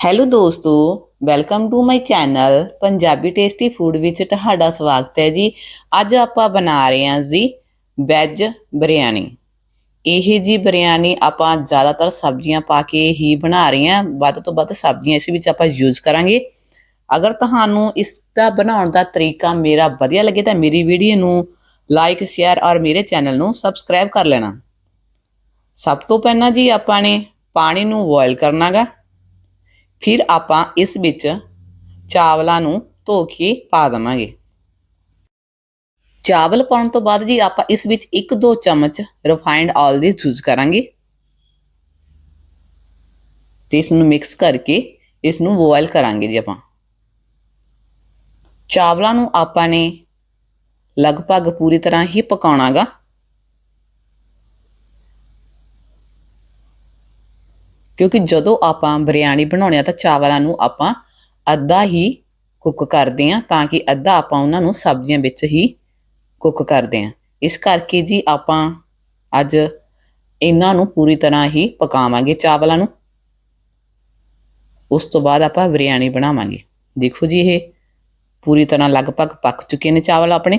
Hello ਦੋਸਤੋ welcome to my channel Punjabi tasty food ਵਿੱਚ ਤੁਹਾਡਾ ਸਵਾਗਤ ਹੈ ਜੀ। ਅੱਜ ਆਪਾਂ ਬਣਾ ਰਹੇ ਹਾਂ ਜੀ ਵੈਜ ਬਿਰਿਆਨੀ ਇਹ ਜੀ ਬਿਰਿਆਨੀ ਆਪਾਂ ਜ਼ਿਆਦਾਤਰ ਸਬਜ਼ੀਆਂ ਪਾ ਕੇ ਹੀ ਬਣਾ ਰਹੇ ਹਾਂ। ਵੱਧ ਤੋਂ ਵੱਧ ਸਬਜ਼ੀਆਂ ਇਸ ਵਿੱਚ ਆਪਾਂ ਯੂਜ਼ ਕਰਾਂਗੇ। ਅਗਰ ਤੁਹਾਨੂੰ ਇਸ ਦਾ ਬਣਾਉਣ ਦਾ ਤਰੀਕਾ ਮੇਰਾ ਵਧੀਆ ਲੱਗੇ ਤਾਂ ਮੇਰੀ ਵੀਡੀਓ ਨੂੰ ਲਾਈਕ ਸ਼ੇਅਰ ਔਰ ਮੇਰੇ ਚੈਨਲ ਨੂੰ ਸਬਸਕ੍ਰਾਈਬ ਕਰ ਲੈਣਾ। ਸਭ ਤੋਂ ਪਹਿਲਾਂ ਜੀ ਆਪਾਂ ਨੇ ਪਾਣੀ ਨੂੰ ਬੋਇਲ ਕਰਨਾਗਾ ਫਿਰ ਆਪਾਂ ਇਸ ਵਿੱਚ ਚਾਵਲਾਂ ਨੂੰ ਧੋ ਕੇ ਪਾ ਦਵਾਂਗੇ। ਚਾਵਲ ਪਾਉਣ ਤੋਂ ਬਾਅਦ ਜੀ ਆਪਾਂ ਇਸ ਵਿੱਚ 1-2 ਚਮਚ ਰਿਫਾਈਨਡ ਆਇਲ ਦੀ ਯੂਜ਼ ਕਰਾਂਗੇ। ਤੇ ਇਸ ਨੂੰ ਮਿਕਸ ਕਰਕੇ ਇਸ ਨੂੰ ਬੋਇਲ ਕਰਾਂਗੇ ਜੀ ਆਪਾਂ। ਚਾਵਲਾਂ ਨੂੰ ਆਪਾਂ ਨੇ ਲਗਭਗ ਪੂਰੀ ਤਰ੍ਹਾਂ ਹੀ ਪਕਾਉਣਾਗਾ। ਕਿਉਂਕਿ ਜਦੋਂ ਆਪਾਂ ਬਿਰਿਆਨੀ ਬਣਾਉਣੇ ਆ ਤਾਂ ਚਾਵਲਾਂ ਨੂੰ ਆਪਾਂ ਅੱਧਾ ਹੀ ਕੁੱਕ ਕਰਦੇ ਆ ਤਾਂ ਕਿ ਅੱਧਾ ਆਪਾਂ ਉਹਨਾਂ ਨੂੰ ਸਬਜ਼ੀਆਂ ਵਿੱਚ ਹੀ ਕੁੱਕ ਕਰਦੇ ਆ ਇਸ ਕਰਕੇ ਜੀ ਆਪਾਂ ਅੱਜ ਇਹਨਾਂ ਨੂੰ ਪੂਰੀ ਤਰ੍ਹਾਂ ਹੀ ਪਕਾਵਾਂਗੇ ਚਾਵਲਾਂ ਨੂੰ। ਉਸ ਤੋਂ ਬਾਅਦ ਆਪਾਂ ਬਿਰਿਆਨੀ ਬਣਾਵਾਂਗੇ। ਦੇਖੋ ਜੀ, ਇਹ ਪੂਰੀ ਤਰ੍ਹਾਂ ਲਗਭਗ ਪੱਕ ਚੁੱਕੇ ਨੇ ਚਾਵਲ ਆਪਣੇ।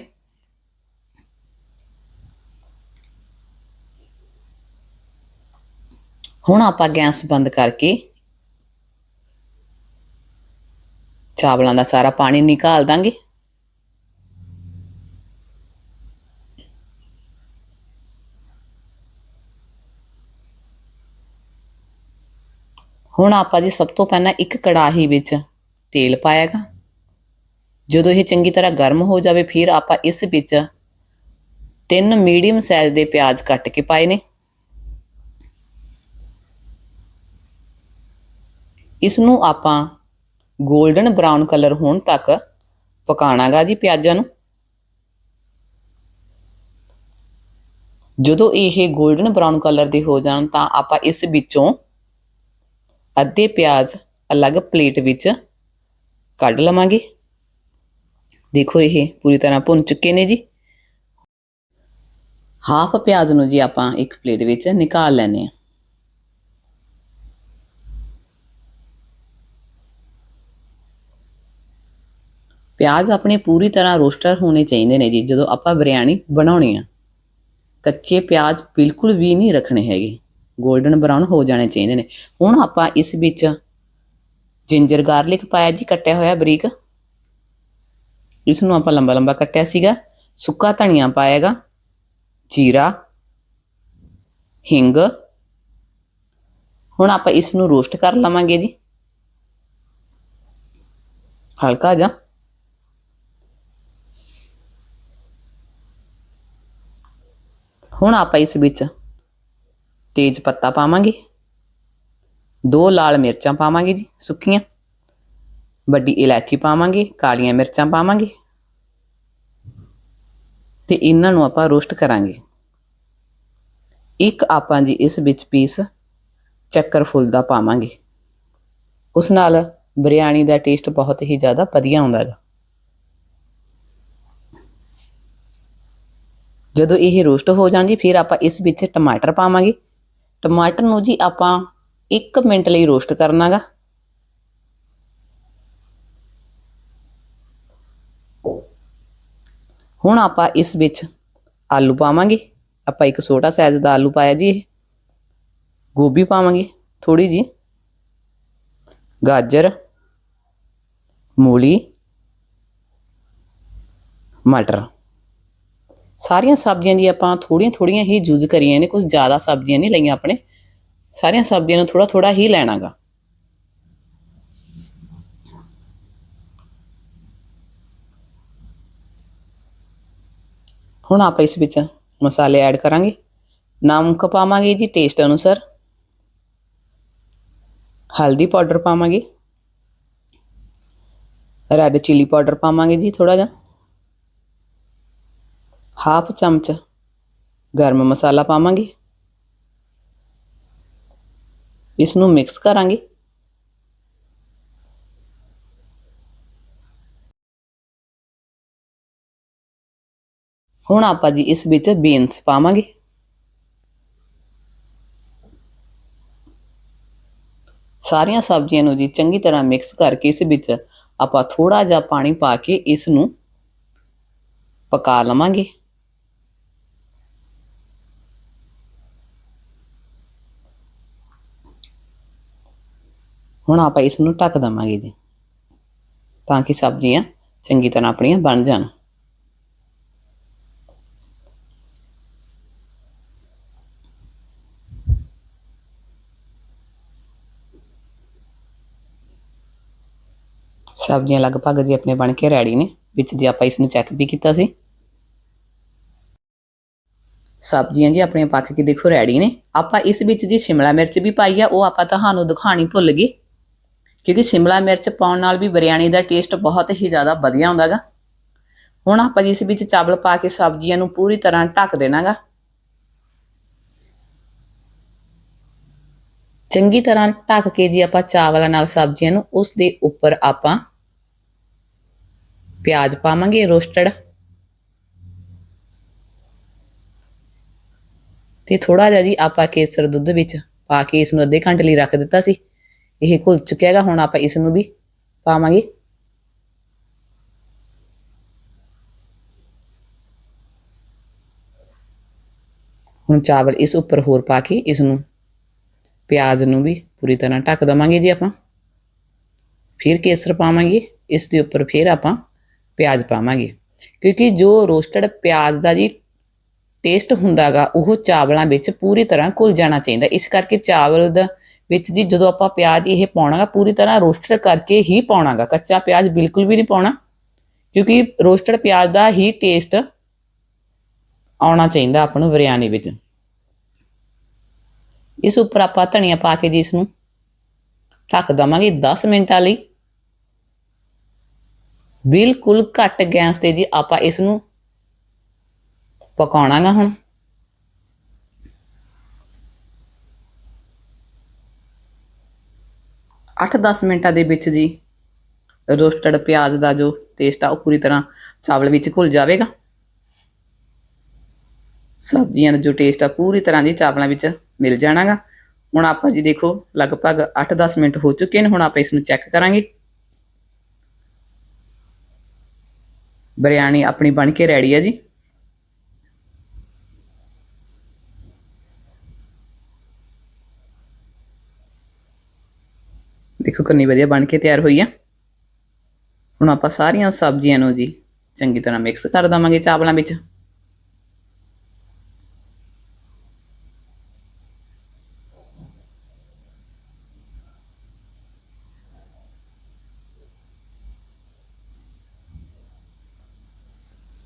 ਹੁਣ ਆਪਾਂ ਗੈਸ ਬੰਦ ਕਰਕੇ ਚਾਵਲਾਂ ਦਾ ਸਾਰਾ ਪਾਣੀ ਨਿਕਾਲ ਦਾਂਗੇ। ਹੁਣ ਆਪਾਂ ਜੀ ਸਭ ਤੋਂ ਪਹਿਲਾਂ ਇੱਕ ਕੜਾਹੀ ਵਿੱਚ ਤੇਲ ਪਾਇਆਗਾ। ਜਦੋਂ ਇਹ ਚੰਗੀ ਤਰ੍ਹਾਂ ਗਰਮ ਹੋ ਜਾਵੇ, ਫਿਰ ਆਪਾਂ ਇਸ ਵਿੱਚ ਤਿੰਨ ਮੀਡੀਅਮ ਸਾਈਜ਼ ਦੇ ਪਿਆਜ਼ ਕੱਟ ਕੇ ਪਾਏ ਨੇ। ਇਸ ਨੂੰ ਆਪਾਂ 골ਡਨ ਬ੍ਰਾਊਨ ਕਲਰ ਹੋਣ ਤੱਕ ਪਕਾਣਾਗਾ ਜੀ ਪਿਆਜ਼ਾਂ ਨੂੰ। ਜਦੋਂ ਇਹ 골ਡਨ ਬ੍ਰਾਊਨ ਕਲਰ ਦੇ ਹੋ ਜਾਣ ਤਾਂ ਆਪਾਂ ਇਸ ਵਿੱਚੋਂ ਅੱਧੇ ਪਿਆਜ਼ ਅਲੱਗ ਪਲੇਟ ਵਿੱਚ ਕੱਢ ਲਵਾਂਗੇ। ਦੇਖੋ ਇਹ ਪੂਰੀ ਤਰ੍ਹਾਂ ਭੁੰਨ ਚੁੱਕੇ ਨੇ ਜੀ। ਹਾਫ ਪਿਆਜ਼ ਨੂੰ ਜੀ ਆਪਾਂ ਇੱਕ ਪਲੇਟ ਵਿੱਚ ਨਿਕਾਲ ਲੈਣੇ ਆ ਪਿਆਜ਼ ਆਪਣੇ ਪੂਰੀ ਤਰ੍ਹਾਂ ਰੋਸਟਰ ਹੋਣੇ ਚਾਹੀਦੇ ਨੇ ਜੀ, ਜਦੋਂ ਆਪਾਂ ਬਿਰਿਆਨੀ ਬਣਾਉਣੀ ਆ। ਕੱਚੇ ਪਿਆਜ਼ ਬਿਲਕੁਲ ਵੀ ਨਹੀਂ ਰੱਖਣੇ ਹੈਗੇ। 골ਡਨ ਬਰਾਊਨ ਹੋ ਜਾਣੇ ਚਾਹੀਦੇ ਨੇ। ਹੁਣ ਆਪਾਂ ਇਸ ਵਿੱਚ ਜਿੰਜਰ ਗਾਰਲਿਕ ਪਾਇਆ ਜੀ, ਕੱਟਿਆ ਹੋਇਆ ਬਰੀਕ। ਇਸ ਨੂੰ ਆਪਾਂ ਲੰਬਾ ਲੰਬਾ ਕੱਟਿਆ ਸੀਗਾ। ਸੁੱਕਾ ਧਨੀਆ ਪਾਏਗਾ ਜੀਰਾ, ਹਿੰਗ। ਹੁਣ ਆਪਾਂ ਇਸ ਨੂੰ ਰੋਸਟ ਕਰ ਲਵਾਂਗੇ ਜੀ। ਹਲਕਾ ਜਿਹਾ। ਹੁਣ ਆਪਾਂ ਇਸ ਵਿੱਚ ਤੇਜ ਪੱਤਾ ਪਾਵਾਂਗੇ। ਦੋ ਲਾਲ ਮਿਰਚਾਂ ਪਾਵਾਂਗੇ ਜੀ, ਸੁੱਕੀਆਂ। ਵੱਡੀ ਇਲਾਇਚੀ ਪਾਵਾਂਗੇ, ਕਾਲੀਆਂ ਮਿਰਚਾਂ ਪਾਵਾਂਗੇ। ਤੇ ਇਹਨਾਂ ਨੂੰ ਆਪਾਂ ਰੋਸਟ ਕਰਾਂਗੇ। ਇੱਕ ਆਪਾਂ ਜੀ ਇਸ ਵਿੱਚ ਪੀਸ ਚੱਕਰ ਫੁੱਲ ਦਾ ਪਾਵਾਂਗੇ। ਉਸ ਨਾਲ ਬਿਰਿਆਨੀ ਦਾ ਟੇਸਟ ਬਹੁਤ ਹੀ ਜ਼ਿਆਦਾ ਵਧੀਆ ਆਉਂਦਾ ਹੈ ਜਦੋਂ ਇਹ ਰੋਸਟ ਹੋ ਜਾਣ ਜੀ ਫਿਰ ਆਪਾਂ ਇਸ ਵਿੱਚ ਟਮਾਟਰ ਪਾਵਾਂਗੇ। ਟਮਾਟਰ ਨੂੰ ਜੀ ਆਪਾਂ 1 ਮਿੰਟ ਲਈ ਰੋਸਟ ਕਰਨਾਗਾ। ਹੁਣ ਆਪਾਂ ਇਸ ਵਿੱਚ ਆਲੂ ਪਾਵਾਂਗੇ। ਆਪਾਂ ਇੱਕ ਛੋਟਾ ਸਾਈਜ਼ ਦਾ ਆਲੂ ਪਾਇਆ ਜੀ ਇਹ। ਗੋਭੀ ਪਾਵਾਂਗੇ ਥੋੜੀ ਜੀ ਗਾਜਰ, ਮੂਲੀ, ਮਟਰ। ਸਾਰੀਆਂ ਸਬਜ਼ੀਆਂ ਦੀ ਆਪਾਂ ਥੋੜੀਆਂ ਥੋੜੀਆਂ ਹੀ ਯੂਜ਼ ਕਰੀਆਂ ਨੇ ਕੁਝ ਜ਼ਿਆਦਾ ਸਬਜ਼ੀਆਂ ਨਹੀਂ ਲਈਆਂ ਆਪਣੇ। ਸਾਰੀਆਂ ਸਬਜ਼ੀਆਂ ਨੂੰ ਥੋੜਾ ਥੋੜਾ ਹੀ ਲੈਣਾਗਾ। ਹੁਣ ਆਪਾਂ ਇਸ ਵਿੱਚ ਮਸਾਲੇ ਐਡ ਕਰਾਂਗੇ। ਨਮਕ ਪਾਵਾਂਗੇ ਜੀ ਟੇਸਟ ਅਨੁਸਾਰ। ਹਲਦੀ ਪਾਊਡਰ ਪਾਵਾਂਗੇ। ਰੈੱਡ ਚਿੱਲੀ ਪਾਊਡਰ ਪਾਵਾਂਗੇ ਜੀ ਥੋੜਾ ਜਿਹਾ। ਹਾਫ ਚਮਚ ਗਰਮ ਮਸਾਲਾ ਪਾਵਾਂਗੇ। ਇਸ ਨੂੰ ਮਿਕਸ ਕਰਾਂਗੇ। ਹੁਣ ਆਪਾਂ ਜੀ ਇਸ ਵਿੱਚ ਬੀਨਸ ਪਾਵਾਂਗੇ। ਸਾਰੀਆਂ ਸਬਜ਼ੀਆਂ ਨੂੰ ਜੀ ਚੰਗੀ ਤਰ੍ਹਾਂ ਮਿਕਸ ਕਰਕੇ ਇਸ ਵਿੱਚ ਆਪਾਂ ਥੋੜਾ ਜਿਹਾ ਪਾਣੀ ਪਾ ਕੇ ਇਸ ਨੂੰ ਪਕਾ ਲਵਾਂਗੇ। ਹੁਣ ਆਪਾਂ ਇਸ ਨੂੰ ਢੱਕ ਦਵਾਂਗੇ ਜੀ। ਤਾਂ ਕਿ ਸਬਜ਼ੀਆਂ ਚੰਗੀ ਤਰ੍ਹਾਂ ਆਪਣੀਆਂ ਬਣ ਜਾਣ। ਸਬਜ਼ੀਆਂ ਲਗਭਗ ਜੀ ਆਪਣੇ ਬਣ ਕੇ ਰੈਡੀ ਨੇ। ਵਿੱਚ ਜੀ ਆਪਾਂ ਇਸ ਨੂੰ ਚੈੱਕ ਵੀ ਕੀਤਾ ਸੀ। ਸਬਜ਼ੀਆਂ ਜੀ ਆਪਣੀਆਂ ਪੱਕ ਕੇ ਦੇਖੋ ਰੈਡੀ ਨੇ। ਆਪਾਂ ਇਸ ਵਿੱਚ ਜੀ ਸ਼ਿਮਲਾ ਮਿਰਚ ਵੀ ਪਾਈ ਆ, ਉਹ ਆਪਾਂ ਤੁਹਾਨੂੰ ਦਿਖਾਣੀ ਭੁੱਲ ਗਏ। ਕਿਉਂਕਿ ਸ਼ਿਮਲਾ ਮਿਰਚ ਪਾਉਣ ਨਾਲ ਵੀ ਬਿਰਿਆਨੀ ਦਾ ਟੇਸਟ ਬਹੁਤ ਹੀ ਜ਼ਿਆਦਾ ਵਧੀਆ ਹੁੰਦਾਗਾ। ਹੁਣ ਆਪਾਂ ਜੀ ਇਸ ਵਿੱਚ ਚਾਵਲ ਪਾ ਕੇ ਸਬਜ਼ੀਆਂ ਨੂੰ ਪੂਰੀ ਤਰ੍ਹਾਂ ਢੱਕ ਦੇਣਾਗਾ। ਚੰਗੀ ਤਰ੍ਹਾਂ ਢੱਕ ਕੇ ਜੀ ਆਪਾਂ ਚਾਵਲਾਂ ਨਾਲ ਸਬਜ਼ੀਆਂ ਨੂੰ ਉਸ ਦੇ ਉੱਪਰ ਆਪਾਂ ਪਿਆਜ਼ ਪਾਵਾਂਗੇ ਰੋਸਟਡ ਤੇ ਥੋੜਾ ਜਿਹਾ ਜੀ ਆਪਾਂ ਕੇਸਰ ਦੁੱਧ ਵਿੱਚ ਪਾ ਕੇ ਇਸ ਨੂੰ ਅੱਧੇ ਘੰਟੇ ਲਈ ਰੱਖ ਦਿੱਤਾ ਸੀ। ਇਹ ਘੁਲ ਚੁੱਕਿਆ ਹੈਗਾ ਹੁਣ ਆਪਾਂ ਇਸ ਨੂੰ ਵੀ ਪਾਵਾਂਗੇ। ਹੁਣ ਚਾਵਲ ਇਸ ਉੱਪਰ ਹੋਰ ਪਾ ਕੇ ਇਸ ਨੂੰ ਪਿਆਜ਼ ਨੂੰ ਵੀ ਪੂਰੀ ਤਰ੍ਹਾਂ ਢੱਕ ਦਵਾਂਗੇ ਜੀ ਆਪਾਂ। ਫਿਰ ਕੇਸਰ ਪਾਵਾਂਗੇ, ਇਸ ਦੇ ਉੱਪਰ ਫਿਰ ਆਪਾਂ ਪਿਆਜ਼ ਪਾਵਾਂਗੇ। ਕਿਉਂਕਿ ਜੋ ਰੋਸਟਡ ਪਿਆਜ਼ ਦਾ ਜੀ ਟੇਸਟ ਹੁੰਦਾਗਾ, ਉਹ ਚਾਵਲਾਂ ਵਿੱਚ ਪੂਰੀ ਤਰ੍ਹਾਂ ਘੁਲ ਜਾਣਾ ਚਾਹੀਦਾ। ਇਸ ਕਰਕੇ ਚਾਵਲ ਦਾ ਵਿੱਚ ਜੀ ਜਦੋਂ ਆਪਾਂ ਪਿਆਜ਼ ਇਹ ਪਾਉਣਾਗਾ, ਪੂਰੀ ਤਰ੍ਹਾਂ ਰੋਸਟਡ ਕਰਕੇ ਹੀ ਪਾਉਣਾਗਾ। ਕੱਚਾ ਪਿਆਜ਼ ਬਿਲਕੁਲ ਵੀ ਨਹੀਂ ਪਾਉਣਾ, ਕਿਉਂਕਿ ਰੋਸਟਡ ਪਿਆਜ਼ ਦਾ ਹੀ ਟੇਸਟ ਆਉਣਾ ਚਾਹੀਦਾ ਆਪਾਂ ਨੂੰ ਬਿਰਿਆਨੀ ਵਿੱਚ। ਇਸ ਉੱਪਰ ਆਪਾਂ ਧਨੀਆ ਪਾ ਕੇ ਜੀ ਇਸ ਨੂੰ ਢੱਕ ਦਵਾਂਗੇ 10 ਮਿੰਟਾਂ ਲਈ। ਬਿਲਕੁਲ ਘੱਟ ਗੈਸ ਤੇ ਜੀ ਆਪਾਂ ਇਸ ਨੂੰ ਪਕਾਉਣਾਗਾ ਹੁਣ। ਅੱਠ 10 ਮਿੰਟਾਂ ਦੇ ਵਿੱਚ ਜੀ ਰੋਸਟਡ ਪਿਆਜ਼ ਦਾ ਜੋ ਟੇਸਟ ਆ, ਉਹ ਪੂਰੀ ਤਰ੍ਹਾਂ ਚਾਵਲ ਵਿੱਚ ਘੁਲ ਜਾਵੇਗਾ। ਸਬਜ਼ੀਆਂ ਦਾ ਜੋ ਟੇਸਟ ਆ, ਪੂਰੀ ਤਰ੍ਹਾਂ ਦੀ ਚਾਵਲਾਂ ਵਿੱਚ ਮਿਲ ਜਾਣਾਗਾ। ਹੁਣ ਆਪਾਂ ਜੀ ਦੇਖੋ, ਲਗਭਗ 8-10 ਮਿੰਟ ਹੋ ਚੁੱਕੇ ਨੇ, ਹੁਣ ਆਪਾਂ ਇਸ ਨੂੰ ਚੈੱਕ ਕਰਾਂਗੇ। ਬਿਰਿਆਨੀ ਆਪਣੀ ਬਣ ਕੇ ਰੈਡੀ ਹੈ ਜੀ। ਦੇਖੋ ਕਿੰਨੀ ਵਧੀਆ ਬਣ ਕੇ ਤਿਆਰ ਹੋਈ ਆ। ਹੁਣ ਆਪਾਂ ਸਾਰੀਆਂ ਸਬਜ਼ੀਆਂ ਨੂੰ ਜੀ ਚੰਗੀ ਤਰ੍ਹਾਂ ਮਿਕਸ ਕਰ ਦਵਾਂਗੇ ਚਾਵਲਾਂ ਵਿੱਚ।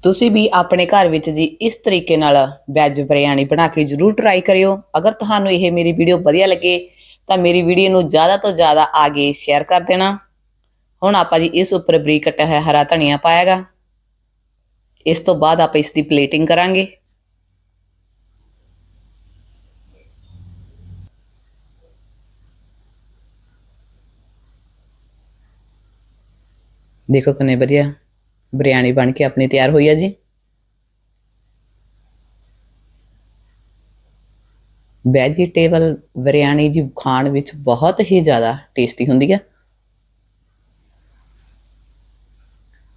ਤੁਸੀਂ ਵੀ ਆਪਣੇ ਘਰ ਵਿੱਚ ਜੀ ਇਸ ਤਰੀਕੇ ਨਾਲ ਵੈਜ ਬਿਰਿਆਨੀ ਬਣਾ ਕੇ ਜਰੂਰ ਟਰਾਈ ਕਰਿਓ। ਅਗਰ ਤੁਹਾਨੂੰ ਇਹ ਮੇਰੀ ਵੀਡੀਓ ਵਧੀਆ ਲੱਗੇ ਤਾਂ ਮੇਰੀ ਵੀਡੀਓ ਨੂੰ ਜ਼ਿਆਦਾ ਤੋਂ ਜ਼ਿਆਦਾ ਆਗੇ ਸ਼ੇਅਰ ਕਰ ਦੇਣਾ। ਹੁਣ ਆਪਾਂ ਜੀ ਇਸ ਉੱਪਰ ਬਰੀਕ ਕੱਟਿਆ ਹੋਇਆ ਹਰਾ ਧਨੀਆ ਪਾਇਆਗਾ। ਇਸ ਤੋਂ ਬਾਅਦ ਆਪਾਂ ਇਸ ਦੀ ਪਲੇਟਿੰਗ ਕਰਾਂਗੇ। ਦੇਖੋ ਕਿੰਨੇ ਵਧੀਆ ਬਿਰਿਆਨੀ ਬਣ ਕੇ ਆਪਣੀ ਤਿਆਰ ਹੋਈ ਹੈ ਜੀ। ਵੈਜੀਟੇਬਲ ਬਿਰਿਆਨੀ ਜੀ ਖਾਣ ਵਿੱਚ ਬਹੁਤ ਹੀ ਜ਼ਿਆਦਾ ਟੇਸਟੀ ਹੁੰਦੀ ਹੈ।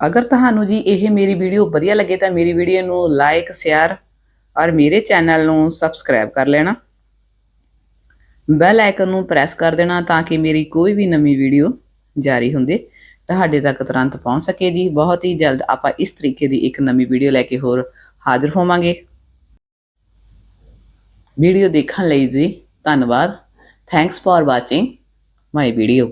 ਅਗਰ ਤੁਹਾਨੂੰ ਜੀ ਇਹ ਮੇਰੀ ਵੀਡੀਓ ਵਧੀਆ ਲੱਗੇ ਤਾਂ ਮੇਰੀ ਵੀਡੀਓ ਨੂੰ ਲਾਈਕ ਸ਼ੇਅਰ ਔਰ ਮੇਰੇ ਚੈਨਲ ਨੂੰ ਸਬਸਕ੍ਰਾਈਬ ਕਰ ਲੈਣਾ। ਬੈਲ ਆਈਕਨ ਨੂੰ ਪ੍ਰੈਸ ਕਰ ਦੇਣਾ ਤਾਂ ਕਿ ਮੇਰੀ ਕੋਈ ਵੀ ਨਵੀਂ ਵੀਡੀਓ ਜਾਰੀ ਹੁੰਦੇ ਤੁਹਾਡੇ ਤੱਕ ਤੁਰੰਤ ਪਹੁੰਚ ਸਕੇ ਜੀ। ਬਹੁਤ ਹੀ ਜਲਦ ਆਪਾਂ ਇਸ ਤਰੀਕੇ ਦੀ ਇੱਕ ਨਵੀਂ ਵੀਡੀਓ ਲੈ ਕੇ ਹੋਰ ਹਾਜ਼ਰ ਹੋਵਾਂਗੇ। ਵੀਡੀਓ ਦੇਖਣ ਲਈ ਜੀ ਧੰਨਵਾਦ। Thanks for watching my video